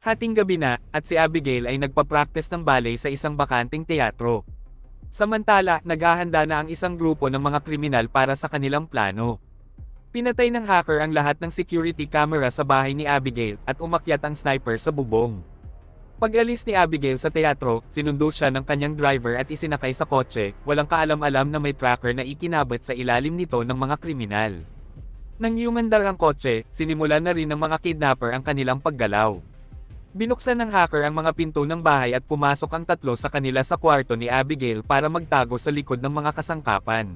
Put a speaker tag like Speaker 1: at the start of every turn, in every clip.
Speaker 1: Hating gabi na, at si Abigail ay nagpa-practice ng ballet sa isang bakanting teatro. Samantala, naghahanda na ang isang grupo ng mga kriminal para sa kanilang plano. Pinatay ng hacker ang lahat ng security camera sa bahay ni Abigail at umakyat ang sniper sa bubong. Pag-alis ni Abigail sa teatro, sinundo siya ng kanyang driver at isinakay sa kotse, walang kaalam-alam na may tracker na ikinabit sa ilalim nito ng mga kriminal. Nang yumandar ang kotse, sinimulan na rin ng mga kidnapper ang kanilang paggalaw. Binuksan ng hacker ang mga pinto ng bahay at pumasok ang tatlo sa kanila sa kwarto ni Abigail para magtago sa likod ng mga kasangkapan.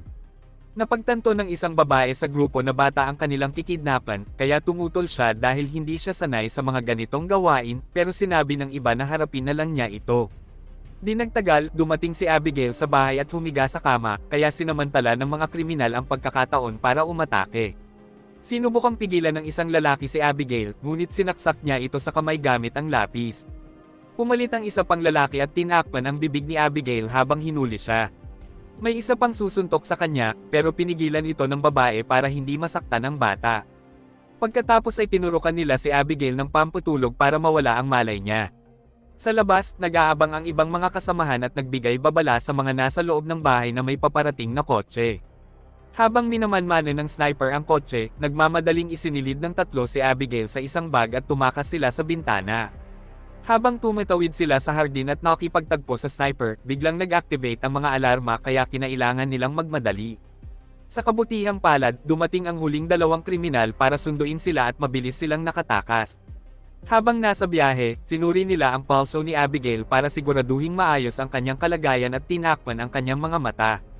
Speaker 1: Napagtanto ng isang babae sa grupo na bata ang kanilang kikidnapan, kaya tumutol siya dahil hindi siya sanay sa mga ganitong gawain, pero sinabi ng iba na harapin na lang niya ito. Di nagtagal, dumating si Abigail sa bahay at humiga sa kama, kaya sinamantala ng mga kriminal ang pagkakataon para umatake. Sinubukang pigilan ng isang lalaki si Abigail, ngunit sinaksak niya ito sa kamay gamit ang lapis. Pumalit ang isa pang lalaki at tinakpan ang bibig ni Abigail habang hinuli siya. May isa pang susuntok sa kanya, pero pinigilan ito ng babae para hindi masaktan ang bata. Pagkatapos ay tinurukan nila si Abigail ng pamputulog para mawala ang malay niya. Sa labas, nag-aabang ang ibang mga kasamahan at nagbigay babala sa mga nasa loob ng bahay na may paparating na kotse. Habang minamanmano ng sniper ang kotse, nagmamadaling isinilid ng tatlo si Abigail sa isang bag at tumakas sila sa bintana. Habang tumatawid sila sa hardin at nakipagtagpo sa sniper, biglang nag-activate ang mga alarma kaya kinailangan nilang magmadali. Sa kabutihang palad, dumating ang huling dalawang kriminal para sunduin sila at mabilis silang nakatakas. Habang nasa biyahe, sinuri nila ang pulso ni Abigail para siguraduhing maayos ang kanyang kalagayan at tinakpan ang kanyang mga mata.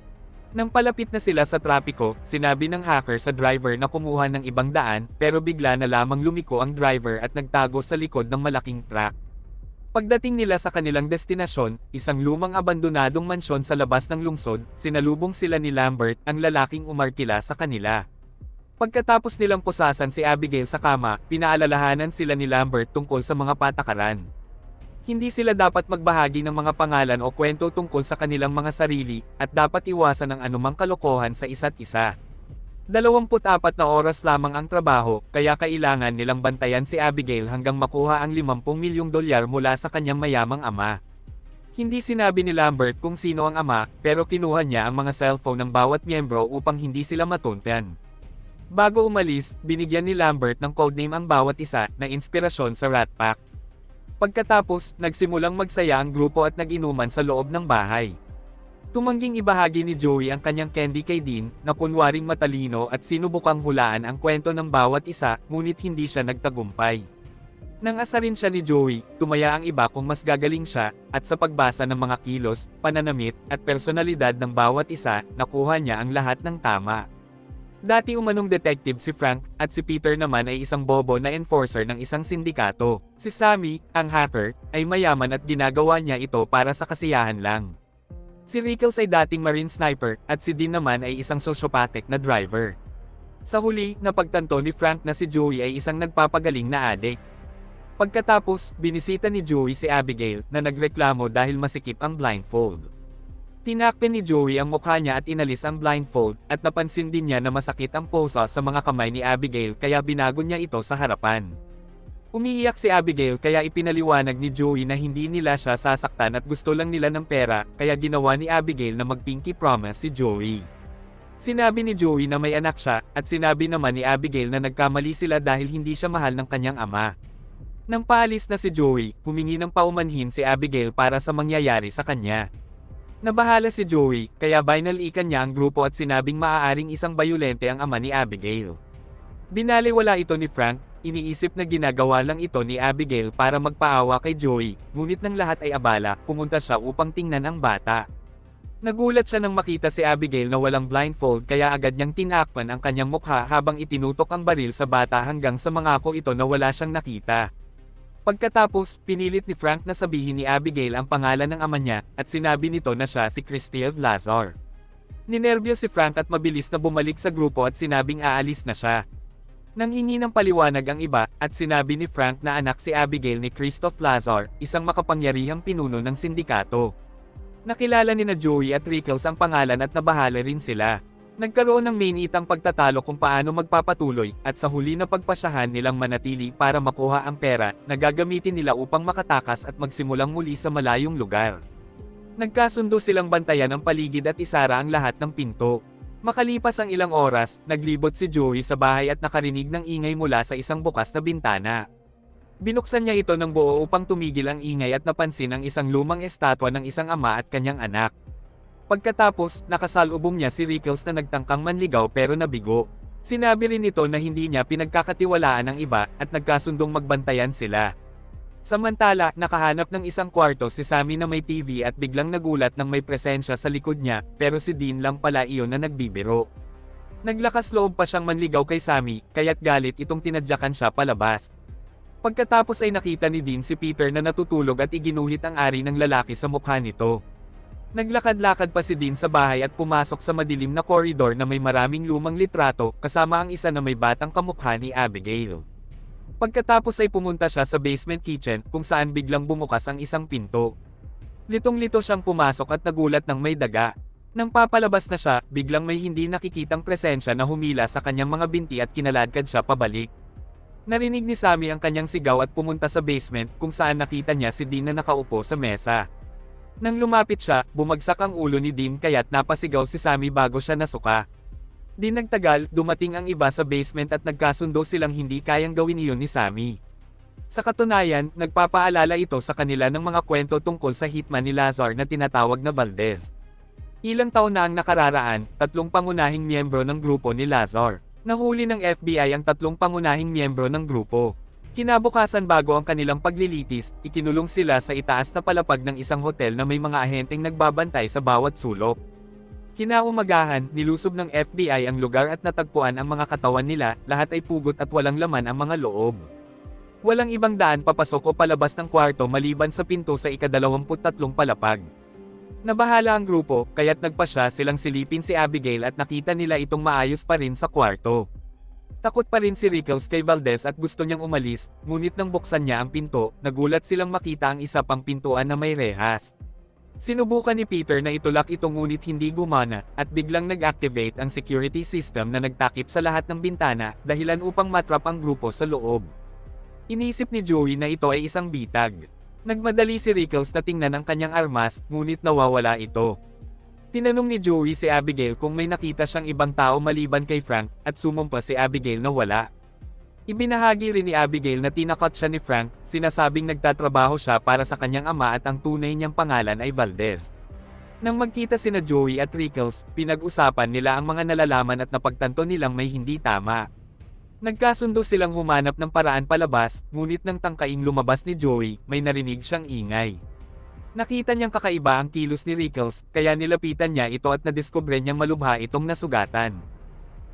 Speaker 1: Nang palapit na sila sa trapiko, sinabi ng hacker sa driver na kumuha ng ibang daan, pero bigla na lamang lumiko ang driver at nagtago sa likod ng malaking truck. Pagdating nila sa kanilang destinasyon, isang lumang abandonadong mansyon sa labas ng lungsod, sinalubong sila ni Lambert, ang lalaking umarkila sa kanila. Pagkatapos nilang pusasan si Abigail sa kama, pinaalalahanan sila ni Lambert tungkol sa mga patakaran. Hindi sila dapat magbahagi ng mga pangalan o kwento tungkol sa kanilang mga sarili, at dapat iwasan ang anumang kalokohan sa isa't isa. 24 na oras lamang ang trabaho, kaya kailangan nilang bantayan si Abigail hanggang makuha ang 50 milyong dolyar mula sa kanyang mayamang ama. Hindi sinabi ni Lambert kung sino ang ama, pero kinuha niya ang mga cellphone ng bawat miyembro upang hindi sila matuntan. Bago umalis, binigyan ni Lambert ng codename ang bawat isa na inspirasyon sa Rat Pack. Pagkatapos, nagsimulang magsaya ang grupo at nag-inuman sa loob ng bahay. Tumangging ibahagi ni Joey ang kanyang candy kay Dean, na kunwaring matalino at sinubukang hulaan ang kwento ng bawat isa, ngunit hindi siya nagtagumpay. Nang asarin siya ni Joey, tumaya ang iba kung mas gagaling siya, at sa pagbasa ng mga kilos, pananamit, at personalidad ng bawat isa, nakuha niya ang lahat ng tama. Dati umanong detective si Frank, at si Peter naman ay isang bobo na enforcer ng isang sindikato. Si Sammy, ang hacker, ay mayaman at ginagawa niya ito para sa kasiyahan lang. Si Rickles ay dating marine sniper, at si Dean naman ay isang sociopathic na driver. Sa huli, napagtanto ni Frank na si Joey ay isang nagpapagaling na addict. Pagkatapos, binisita ni Joey si Abigail, na nagreklamo dahil masikip ang blindfold. Tinakpen ni Joey ang mukha niya at inalis ang blindfold, at napansin din niya na masakit ang posa sa mga kamay ni Abigail kaya binago niya ito sa harapan. Umiiyak si Abigail kaya ipinaliwanag ni Joey na hindi nila siya sasaktan at gusto lang nila ng pera, kaya ginawa ni Abigail na magpinky promise si Joey. Sinabi ni Joey na may anak siya, at sinabi naman ni Abigail na nagkamali sila dahil hindi siya mahal ng kanyang ama. Nang paalis na si Joey, humingi ng paumanhin si Abigail para sa mangyayari sa kanya. Nabahala si Joey, kaya binalikan niya ang grupo at sinabing maaaring isang bayulente ang ama ni Abigail. Binaliwala ito ni Frank, iniisip na ginagawa lang ito ni Abigail para magpaawa kay Joey, ngunit ng lahat ay abala, pumunta siya upang tingnan ang bata. Nagulat siya nang makita si Abigail na walang blindfold kaya agad niyang tinakpan ang kanyang mukha habang itinutok ang baril sa bata hanggang sa mangako ito na wala siyang nakita. Pagkatapos, pinilit ni Frank na sabihin ni Abigail ang pangalan ng ama niya, at sinabi nito na siya si Christelle Lazar. Ninerbyo si Frank at mabilis na bumalik sa grupo at sinabing aalis na siya. Nang hingi ng paliwanag ang iba, at sinabi ni Frank na anak si Abigail ni Christoph Lazar, isang makapangyarihang pinuno ng sindikato. Nakilala ni na Joey at Rickles ang pangalan at nabahala rin sila. Nagkaroon ng mainitang pagtatalo kung paano magpapatuloy, at sa huli na pagpasyahan nilang manatili para makuha ang pera na gagamitin nila upang makatakas at magsimulang muli sa malayong lugar. Nagkasundo silang bantayan ang paligid at isara ang lahat ng pinto. Makalipas ang ilang oras, naglibot si Joey sa bahay at nakarinig ng ingay mula sa isang bukas na bintana. Binuksan niya ito ng buo upang tumigil ang ingay at napansin ang isang lumang estatwa ng isang ama at kanyang anak. Pagkatapos, nakasalubong niya si Rickles na nagtangkang manligaw pero nabigo. Sinabi rin nito na hindi niya pinagkakatiwalaan ng iba at nagkasundong magbantayan sila. Samantala, nakahanap ng isang kwarto si Sammy na may TV at biglang nagulat nang may presensya sa likod niya, pero si Dean lang pala iyon na nagbibiro. Naglakas loob pa siyang manligaw kay Sammy, kaya't galit itong tinadyakan siya palabas. Pagkatapos ay nakita ni Dean si Peter na natutulog at iginuhit ang ari ng lalaki sa mukha nito. Naglakad-lakad pa si Dean sa bahay at pumasok sa madilim na koridor na may maraming lumang litrato, kasama ang isa na may batang kamukha ni Abigail. Pagkatapos ay pumunta siya sa basement kitchen, kung saan biglang bumukas ang isang pinto. Litong-lito siyang pumasok at nagulat ng may daga. Nang papalabas na siya, biglang may hindi nakikitang presensya na humila sa kanyang mga binti at kinaladkad siya pabalik. Narinig ni Sammy ang kanyang sigaw at pumunta sa basement kung saan nakita niya si Dean na nakaupo sa mesa. Nang lumapit siya, bumagsak ang ulo ni Dean kaya't napasigaw si Sammy bago siya nasuka. Di nagtagal, dumating ang iba sa basement at nagkasundo silang hindi kayang gawin iyon ni Sammy. Sa katunayan, nagpapaalala ito sa kanila ng mga kwento tungkol sa hitman ni Lazar na tinatawag na Valdez. Ilang taon na ang nakararaan, tatlong pangunahing miyembro ng grupo ni Lazar. Nahuli ng FBI ang tatlong pangunahing miyembro ng grupo. Kinabukasan bago ang kanilang paglilitis, ikinulong sila sa itaas na palapag ng isang hotel na may mga ahenteng nagbabantay sa bawat sulok. Kinaumagahan, nilusob ng FBI ang lugar at natagpuan ang mga katawan nila, lahat ay pugot at walang laman ang mga loob. Walang ibang daan papasok o palabas ng kwarto maliban sa pinto sa ikadalawamput-tatlong palapag. Nabahala ang grupo, kaya't nagpasya silang silipin si Abigail at nakita nila itong maayos pa rin sa kwarto. Takot pa rin si Rickles kay Valdez at gusto niyang umalis, ngunit nang buksan niya ang pinto, nagulat silang makita ang isa pang pintuan na may rehas. Sinubukan ni Peter na itulak ito ngunit hindi gumana, at biglang nag-activate ang security system na nagtakip sa lahat ng bintana, dahilan upang matrap ang grupo sa loob. Inisip ni Joey na ito ay isang bitag. Nagmadali si Rickles na tingnan ang kanyang armas, ngunit nawawala ito. Tinanong ni Joey si Abigail kung may nakita siyang ibang tao maliban kay Frank, at sumumpa si Abigail na wala. Ibinahagi rin ni Abigail na tinakot siya ni Frank, sinasabing nagtatrabaho siya para sa kanyang ama at ang tunay niyang pangalan ay Valdez. Nang magkita sina Joey at Rickles, pinag-usapan nila ang mga nalalaman at napagtanto nilang may hindi tama. Nagkasundo silang humanap ng paraan palabas, ngunit nang tangkaing lumabas ni Joey, may narinig siyang ingay. Nakita niyang kakaiba ang kilos ni Rickles, kaya nilapitan niya ito at nadiskubre niyang malubha itong nasugatan.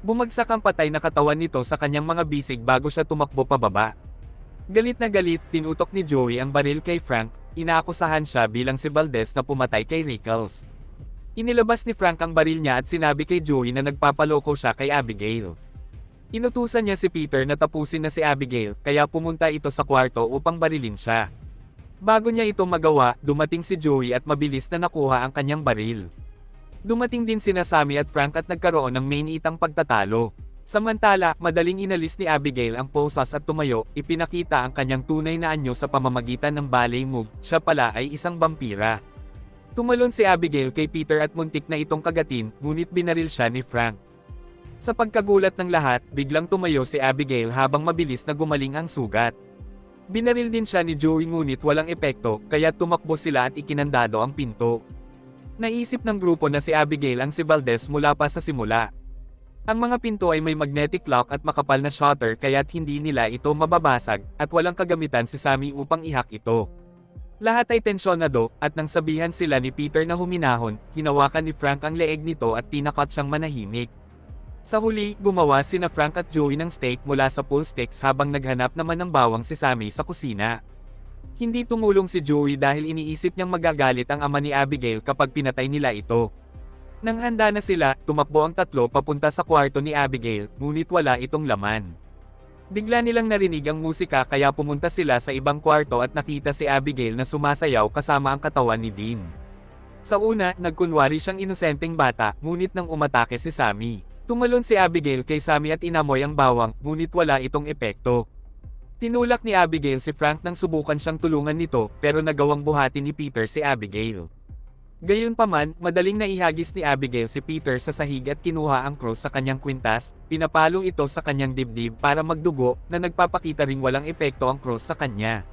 Speaker 1: Bumagsak ang patay na katawan nito sa kanyang mga bisig bago siya tumakbo pababa. Galit na galit, tinutok ni Joey ang baril kay Frank, inaakusahan siya bilang si Valdez na pumatay kay Rickles. Inilabas ni Frank ang baril niya at sinabi kay Joey na nagpapaloko siya kay Abigail. Inutusan niya si Peter na tapusin na si Abigail, kaya pumunta ito sa kwarto upang barilin siya. Bago niya ito magawa, dumating si Joey at mabilis na nakuha ang kanyang baril. Dumating din sina Sammy at Frank at nagkaroon ng main-itang pagtatalo. Samantala, madaling inalis ni Abigail ang posas at tumayo, ipinakita ang kanyang tunay na anyo sa pamamagitan ng ballet move, siya pala ay isang vampira. Tumalon si Abigail kay Peter at muntik na itong kagatin, ngunit binaril siya ni Frank. Sa pagkagulat ng lahat, biglang tumayo si Abigail habang mabilis na gumaling ang sugat. Binaril din siya ni Joey ngunit walang epekto, kaya tumakbo sila at ikinandado ang pinto. Naisip ng grupo na si Abigail ang si Valdez mula pa sa simula. Ang mga pinto ay may magnetic lock at makapal na shutter kaya't hindi nila ito mababasag, at walang kagamitan si Sammy upang ihak ito. Lahat ay tensyonado, at nang sabihan sila ni Peter na huminahon, hinawakan ni Frank ang leeg nito at tinakot siyang manahimik. Sa huli, gumawa sina Frank at Joey ng steak mula sa pool sticks habang naghanap naman ng bawang si Sammy sa kusina. Hindi tumulong si Joey dahil iniisip niyang magagalit ang ama ni Abigail kapag pinatay nila ito. Nang handa na sila, tumakbo ang tatlo papunta sa kwarto ni Abigail, ngunit wala itong laman. Bigla nilang narinig ang musika kaya pumunta sila sa ibang kwarto at nakita si Abigail na sumasayaw kasama ang katawan ni Dean. Sa una, nagkunwari siyang inosenteng bata, ngunit nang umatake si Sammy. Tumalon si Abigail kay Sammy at inamoy ang bawang, ngunit wala itong epekto. Tinulak ni Abigail si Frank nang subukan siyang tulungan nito, pero nagawang buhatin ni Peter si Abigail. Gayunpaman, madaling naihagis ni Abigail si Peter sa sahig at kinuha ang cross sa kanyang kwintas, pinapalo ito sa kanyang dibdib para magdugo, na nagpapakita ring walang epekto ang cross sa kanya.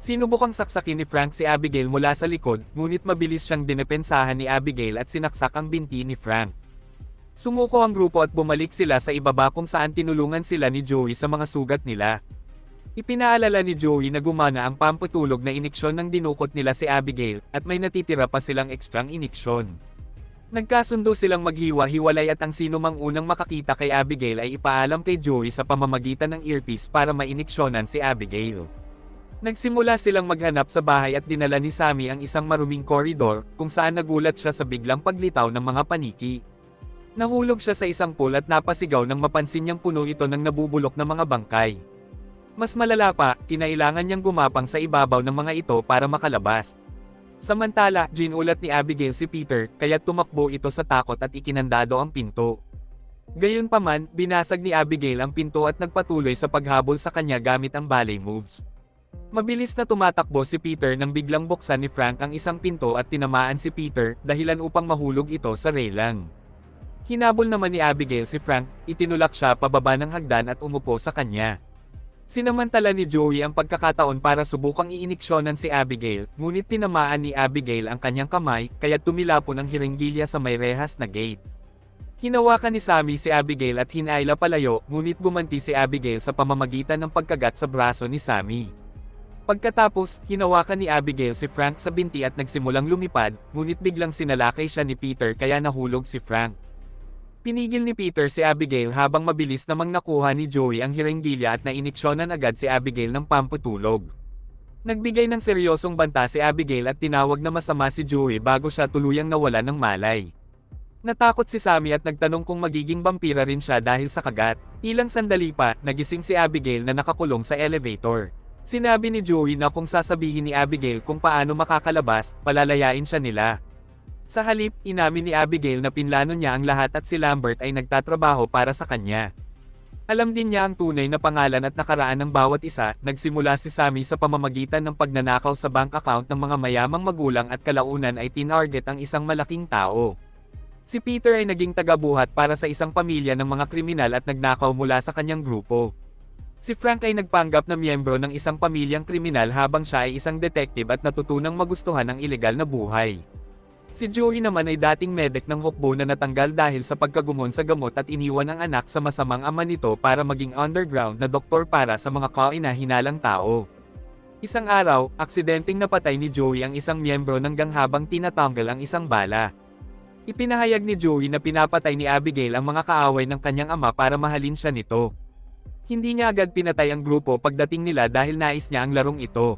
Speaker 1: Sinubukang saksakin ni Frank si Abigail mula sa likod, ngunit mabilis siyang dinepensahan ni Abigail at sinaksak ang binti ni Frank. Sumuko ang grupo at bumalik sila sa ibaba kung saan tinulungan sila ni Joey sa mga sugat nila. Ipinaalala ni Joey na gumana ang pampatulog na iniksyon ng dinukot nila si Abigail, at may natitira pa silang ekstrang iniksyon. Nagkasundo silang maghiwa-hiwalay at ang sino mang unang makakita kay Abigail ay ipaalam kay Joey sa pamamagitan ng earpiece para mainiksyonan si Abigail. Nagsimula silang maghanap sa bahay at dinala ni Sammy ang isang maruming koridor, kung saan nagulat siya sa biglang paglitaw ng mga paniki. Nahulog siya sa isang pool at napasigaw nang mapansin niyang puno ito ng nabubulok na mga bangkay. Mas malala pa, kinailangan niyang gumapang sa ibabaw ng mga ito para makalabas. Samantala, ginulat ni Abigail si Peter, kaya tumakbo ito sa takot at ikinandado ang pinto. Gayunpaman, binasag ni Abigail ang pinto at nagpatuloy sa paghabol sa kanya gamit ang ballet moves. Mabilis na tumatakbo si Peter nang biglang buksan ni Frank ang isang pinto at tinamaan si Peter, dahilan upang mahulog ito sa railang. Hinabol naman ni Abigail si Frank, itinulak siya pababa ng hagdan at umupo sa kanya. Sinamantala ni Joey ang pagkakataon para subukang iiniksyonan si Abigail, ngunit tinamaan ni Abigail ang kanyang kamay, kaya tumilapon ang hiringgilya sa may rehas na gate. Hinawakan ni Sammy si Abigail at hinaila palayo, ngunit gumanti si Abigail sa pamamagitan ng pagkagat sa braso ni Sammy. Pagkatapos, hinawakan ni Abigail si Frank sa binti at nagsimulang lumipad, ngunit biglang sinalakay siya ni Peter kaya nahulog si Frank. Pinigil ni Peter si Abigail habang mabilis namang nakuha ni Joey ang hiringgilya at nainiksyonan agad si Abigail ng pamputulog. Nagbigay ng seryosong banta si Abigail at tinawag na masama si Joey bago siya tuluyang nawala ng malay. Natakot si Sammy at nagtanong kung magiging vampira rin siya dahil sa kagat. Ilang sandali pa, nagising si Abigail na nakakulong sa elevator. Sinabi ni Joey na kung sasabihin ni Abigail kung paano makakalabas, palalayain siya nila. Sa halip, inamin ni Abigail na pinlano niya ang lahat at si Lambert ay nagtatrabaho para sa kanya. Alam din niya ang tunay na pangalan at nakaraan ng bawat isa, nagsimula si Sammy sa pamamagitan ng pagnanakaw sa bank account ng mga mayamang magulang at kalaunan ay tinarget ang isang malaking tao. Si Peter ay naging tagabuhat para sa isang pamilya ng mga kriminal at nagnakaw mula sa kanyang grupo. Si Frank ay nagpanggap na miyembro ng isang pamilyang kriminal habang siya ay isang detective at natutunang magustuhan ang ilegal na buhay. Si Joey naman ay dating medic ng hukbo na natanggal dahil sa pagkagumon sa gamot at iniwan ang anak sa masamang ama nito para maging underground na doktor para sa mga kainahinalang tao. Isang araw, aksidenteng napatay ni Joey ang isang miyembro ng gang habang tinatanggal ang isang bala. Ipinahayag ni Joey na pinapatay ni Abigail ang mga kaaway ng kanyang ama para mahalin siya nito. Hindi niya agad pinatay ang grupo pagdating nila dahil nais niya ang larong ito.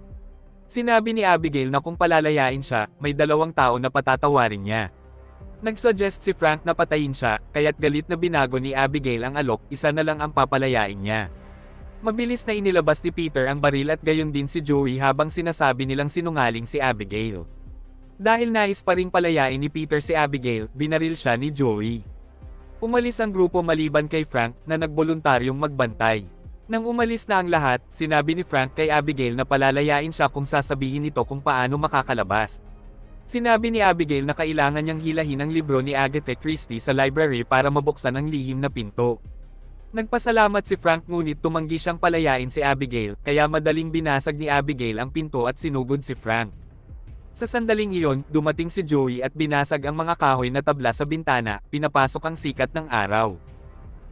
Speaker 1: Sinabi ni Abigail na kung palalayain siya, may dalawang tao na patatawarin niya. Nagsuggest si Frank na patayin siya, kaya't galit na binago ni Abigail ang alok, isa na lang ang papalayain niya. Mabilis na inilabas ni Peter ang baril at gayon din si Joey habang sinasabi nilang sinungaling si Abigail. Dahil nais pa ring palayain ni Peter si Abigail, binaril siya ni Joey. Umalis ang grupo maliban kay Frank na nagboluntaryong magbantay. Nang umalis na ang lahat, sinabi ni Frank kay Abigail na palalayain siya kung sasabihin nito kung paano makakalabas. Sinabi ni Abigail na kailangan niyang hilahin ang libro ni Agatha Christie sa library para mabuksan ang lihim na pinto. Nagpasalamat si Frank ngunit tumanggi siyang palayain si Abigail, kaya madaling binasag ni Abigail ang pinto at sinugod si Frank. Sa sandaling iyon, dumating si Joey at binasag ang mga kahoy na tabla sa bintana, pinapasok ang sikat ng araw.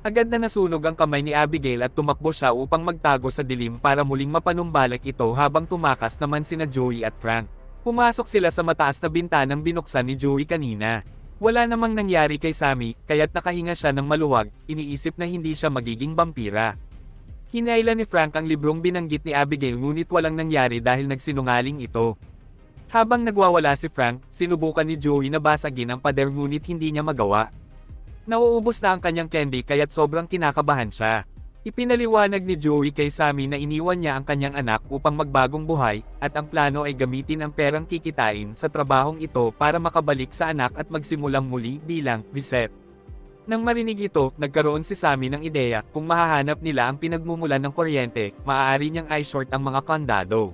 Speaker 1: Agad na nasunog ang kamay ni Abigail at tumakbo siya upang magtago sa dilim para muling mapanumbalik ito habang tumakas naman sina Joey at Frank. Pumasok sila sa mataas na bintanang binuksan ni Joey kanina. Wala namang nangyari kay Sammy, kaya't nakahinga siya ng maluwag, iniisip na hindi siya magiging vampira. Hinaila ni Frank ang librong binanggit ni Abigail ngunit walang nangyari dahil nagsinungaling ito. Habang nagwawala si Frank, sinubukan ni Joey na basagin ang pader ngunit hindi niya magawa. Nauubos na ang kanyang candy kaya't sobrang kinakabahan siya. Ipinaliwanag ni Joey kay Sammy na iniwan niya ang kanyang anak upang magbagong buhay, at ang plano ay gamitin ang perang kikitain sa trabahong ito para makabalik sa anak at magsimulang muli bilang reset. Nang marinig ito, nagkaroon si Sammy ng ideya kung mahahanap nila ang pinagmumulan ng kuryente, maaari niyang i-short ang mga kandado.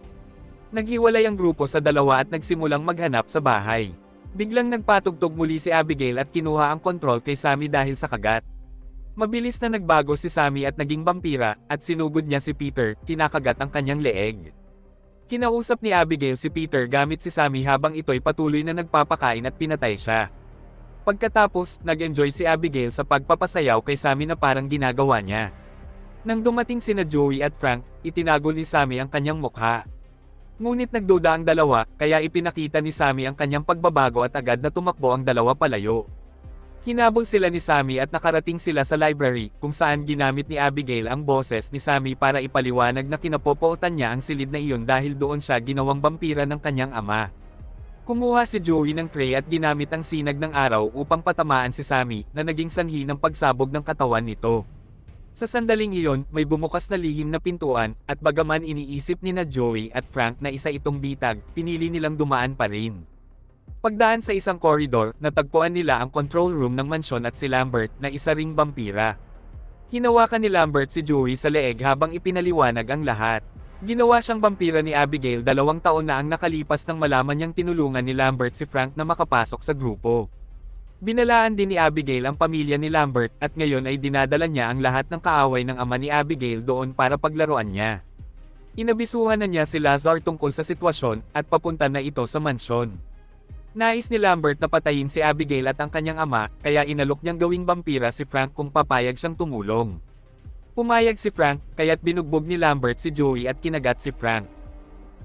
Speaker 1: Naghiwalay ang grupo sa dalawa at nagsimulang maghanap sa bahay. Biglang nagpatugtog muli si Abigail at kinuha ang kontrol kay Sammy dahil sa kagat. Mabilis na nagbago si Sammy at naging vampira, at sinugod niya si Peter, kinakagat ang kanyang leeg. Kinausap ni Abigail si Peter gamit si Sammy habang ito'y patuloy na nagpapakain at pinatay siya. Pagkatapos, nag-enjoy si Abigail sa pagpapasayaw kay Sammy na parang ginagawa niya. Nang dumating sina Joey at Frank, itinago ni Sammy ang kanyang mukha. Ngunit nagduda ang dalawa, kaya ipinakita ni Sammy ang kanyang pagbabago at agad na tumakbo ang dalawa palayo. Hinabol sila ni Sammy at nakarating sila sa library, kung saan ginamit ni Abigail ang boses ni Sammy para ipaliwanag na kinapopootan niya ang silid na iyon dahil doon siya ginawang vampira ng kanyang ama. Kumuha si Joey ng tray at ginamit ang sinag ng araw upang patamaan si Sammy, na naging sanhi ng pagsabog ng katawan nito. Sa sandaling iyon, may bumukas na lihim na pintuan, at bagaman iniisip ni na Joey at Frank na isa itong bitag, pinili nilang dumaan pa rin. Pagdaan sa isang koridor, natagpuan nila ang control room ng mansyon at si Lambert na isa ring vampira. Hinawakan ni Lambert si Joey sa leeg habang ipinaliwanag ang lahat. Ginawa siyang vampira ni Abigail dalawang taon na ang nakalipas nang malaman niyang tinulungan ni Lambert si Frank na makapasok sa grupo. Binalaan din ni Abigail ang pamilya ni Lambert at ngayon ay dinadala niya ang lahat ng kaaway ng ama ni Abigail doon para paglaruan niya. Inabisuhan na niya si Lazar tungkol sa sitwasyon at papunta na ito sa mansyon. Nais ni Lambert na patayin si Abigail at ang kanyang ama, kaya inalok niyang gawing vampira si Frank kung papayag siyang tumulong. Pumayag si Frank, kaya't binugbog ni Lambert si Joey at kinagat si Frank.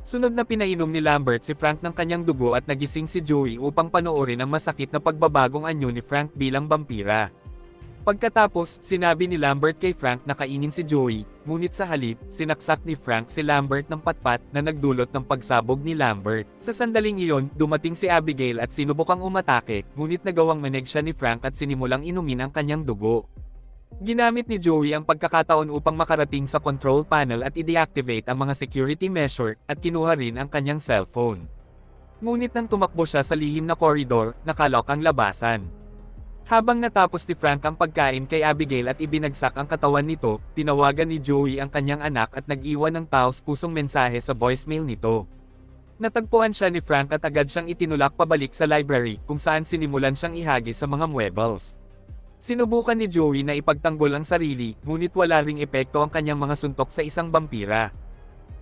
Speaker 1: Sunod na pinainom ni Lambert si Frank ng kanyang dugo at nagising si Joey upang panoorin ang masakit na pagbabagong anyo ni Frank bilang vampira. Pagkatapos, sinabi ni Lambert kay Frank na kainin si Joey, ngunit sa halip, sinaksak ni Frank si Lambert ng patpat na nagdulot ng pagsabog ni Lambert. Sa sandaling iyon, dumating si Abigail at sinubukang umatake, ngunit nagawang maneg siya ni Frank at sinimulang inumin ang kanyang dugo. Ginamit ni Joey ang pagkakataon upang makarating sa control panel at i-deactivate ang mga security measure, at kinuha rin ang kanyang cellphone. Ngunit nang tumakbo siya sa lihim na koridor, nakalok ang labasan. Habang natapos ni Frank ang pagkain kay Abigail at ibinagsak ang katawan nito, tinawagan ni Joey ang kanyang anak at nag-iwan ng taos pusong mensahe sa voicemail nito. Natagpuan siya ni Frank at agad siyang itinulak pabalik sa library kung saan sinimulan siyang ihagi sa mga muebles. Sinubukan ni Joey na ipagtanggol ang sarili, ngunit wala ring epekto ang kanyang mga suntok sa isang vampira.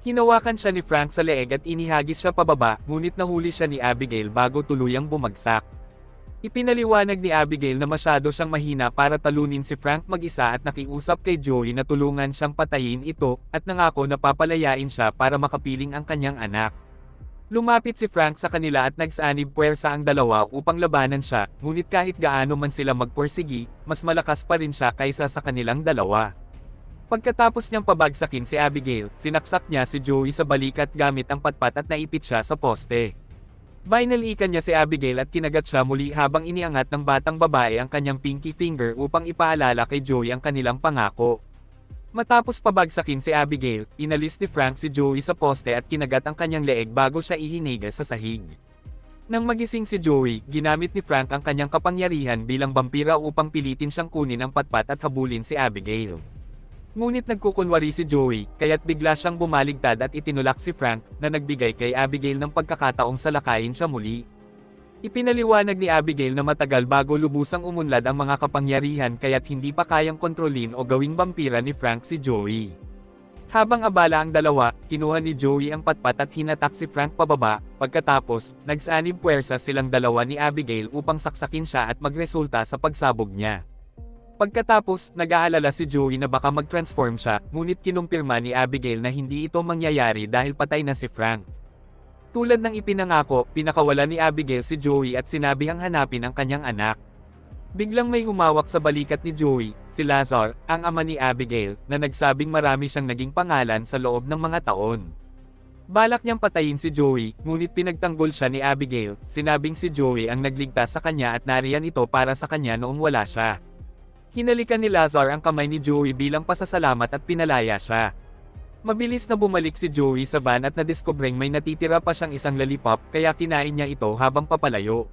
Speaker 1: Hinawakan siya ni Frank sa leeg at inihagis siya pababa, ngunit nahuli siya ni Abigail bago tuluyang bumagsak. Ipinaliwanag ni Abigail na masyado siyang mahina para talunin si Frank mag-isa at nakiusap kay Joey na tulungan siyang patayin ito, at nangako na papalayain siya para makapiling ang kanyang anak. Lumapit si Frank sa kanila at nagsanib puwersa ang dalawa upang labanan siya, ngunit kahit gaano man sila magporsigi, mas malakas pa rin siya kaysa sa kanilang dalawa. Pagkatapos niyang pabagsakin si Abigail, sinaksak niya si Joey sa balikat gamit ang patpat at naipit siya sa poste. Binalikan niya si Abigail at kinagat siya muli habang iniangat ng batang babae ang kanyang pinky finger upang ipaalala kay Joey ang kanilang pangako. Matapos pabagsakin si Abigail, inalis ni Frank si Joey sa poste at kinagat ang kanyang leeg bago siya ihiniga sa sahig. Nang magising si Joey, ginamit ni Frank ang kanyang kapangyarihan bilang vampira upang pilitin siyang kunin ang patpat at habulin si Abigail. Ngunit nagkukunwari si Joey, kaya't bigla siyang bumaligtad at itinulak si Frank, na nagbigay kay Abigail ng pagkakataong salakayin siya muli. Ipinaliwanag ni Abigail na matagal bago lubusang umunlad ang mga kapangyarihan kaya't hindi pa kayang kontrolin o gawing vampira ni Frank si Joey. Habang abala ang dalawa, kinuha ni Joey ang patpat at hinatak si Frank pababa, pagkatapos, nagsanib puwersa silang dalawa ni Abigail upang saksakin siya at magresulta sa pagsabog niya. Pagkatapos, nag-aalala si Joey na baka mag-transform siya, ngunit kinumpirma ni Abigail na hindi ito mangyayari dahil patay na si Frank. Tulad ng ipinangako, pinakawala ni Abigail si Joey at sinabihang hanapin ang kanyang anak. Biglang may humawak sa balikat ni Joey, si Lazar, ang ama ni Abigail, na nagsabing marami siyang naging pangalan sa loob ng mga taon. Balak niyang patayin si Joey, ngunit pinagtanggol siya ni Abigail, sinabing si Joey ang nagligtas sa kanya at nariyan ito para sa kanya noong wala siya. Hinalikan ni Lazar ang kamay ni Joey bilang pasasalamat at pinalaya siya. Mabilis na bumalik si Joey sa van at nadiskubreng may natitira pa siyang isang lollipop kaya kinain niya ito habang papalayo.